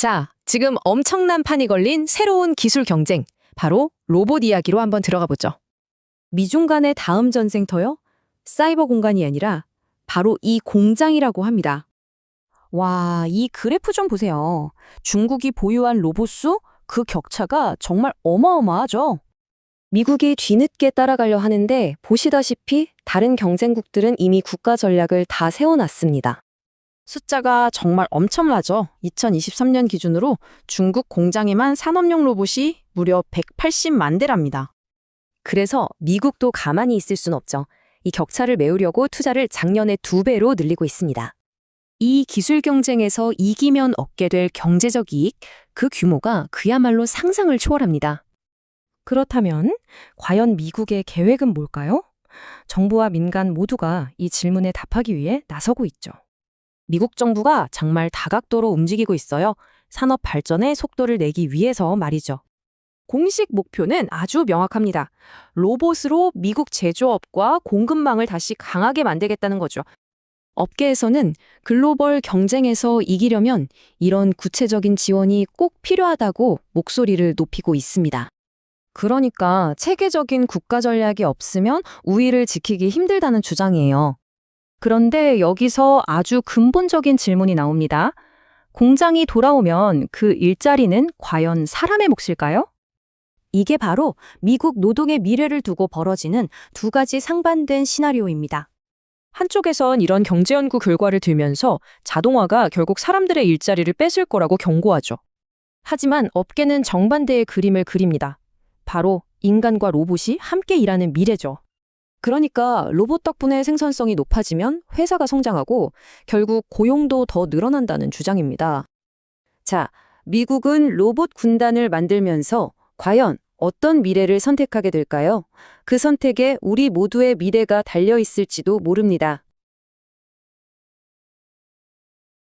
자, 지금 엄청난 판이 걸린 새로운 기술 경쟁, 바로 로봇 이야기로 한번 들어가 보죠. 미중 간의 다음 전쟁터요? 사이버 공간이 아니라 바로 이 공장이라고 합니다. 와, 이 그래프 좀 보세요. 중국이 보유한 로봇 수, 그 격차가 정말 어마어마하죠. 미국이 뒤늦게 따라가려 하는데 보시다시피 다른 경쟁국들은 이미 국가 전략을 다 세워놨습니다. 숫자가 정말 엄청나죠. 2023년 기준으로 중국 공장에만 산업용 로봇이 무려 180만 대랍니다. 그래서 미국도 가만히 있을 순 없죠. 이 격차를 메우려고 투자를 작년에 두 배로 늘리고 있습니다. 이 기술 경쟁에서 이기면 얻게 될 경제적 이익, 그 규모가 그야말로 상상을 초월합니다. 그렇다면 과연 미국의 계획은 뭘까요? 정부와 민간 모두가 이 질문에 답하기 위해 나서고 있죠. 미국 정부가 정말 다각도로 움직이고 있어요. 산업 발전의 속도를 내기 위해서 말이죠. 공식 목표는 아주 명확합니다. 로봇으로 미국 제조업과 공급망을 다시 강하게 만들겠다는 거죠. 업계에서는 글로벌 경쟁에서 이기려면 이런 구체적인 지원이 꼭 필요하다고 목소리를 높이고 있습니다. 그러니까 체계적인 국가 전략이 없으면 우위를 지키기 힘들다는 주장이에요. 그런데 여기서 아주 근본적인 질문이 나옵니다. 공장이 돌아오면 그 일자리는 과연 사람의 몫일까요? 이게 바로 미국 노동의 미래를 두고 벌어지는 두 가지 상반된 시나리오입니다. 한쪽에선 이런 경제 연구 결과를 들면서 자동화가 결국 사람들의 일자리를 뺏을 거라고 경고하죠. 하지만 업계는 정반대의 그림을 그립니다. 바로 인간과 로봇이 함께 일하는 미래죠. 그러니까 로봇 덕분에 생산성이 높아지면 회사가 성장하고 결국 고용도 더 늘어난다는 주장입니다. 자, 미국은 로봇 군단을 만들면서 과연 어떤 미래를 선택하게 될까요? 그 선택에 우리 모두의 미래가 달려 있을지도 모릅니다.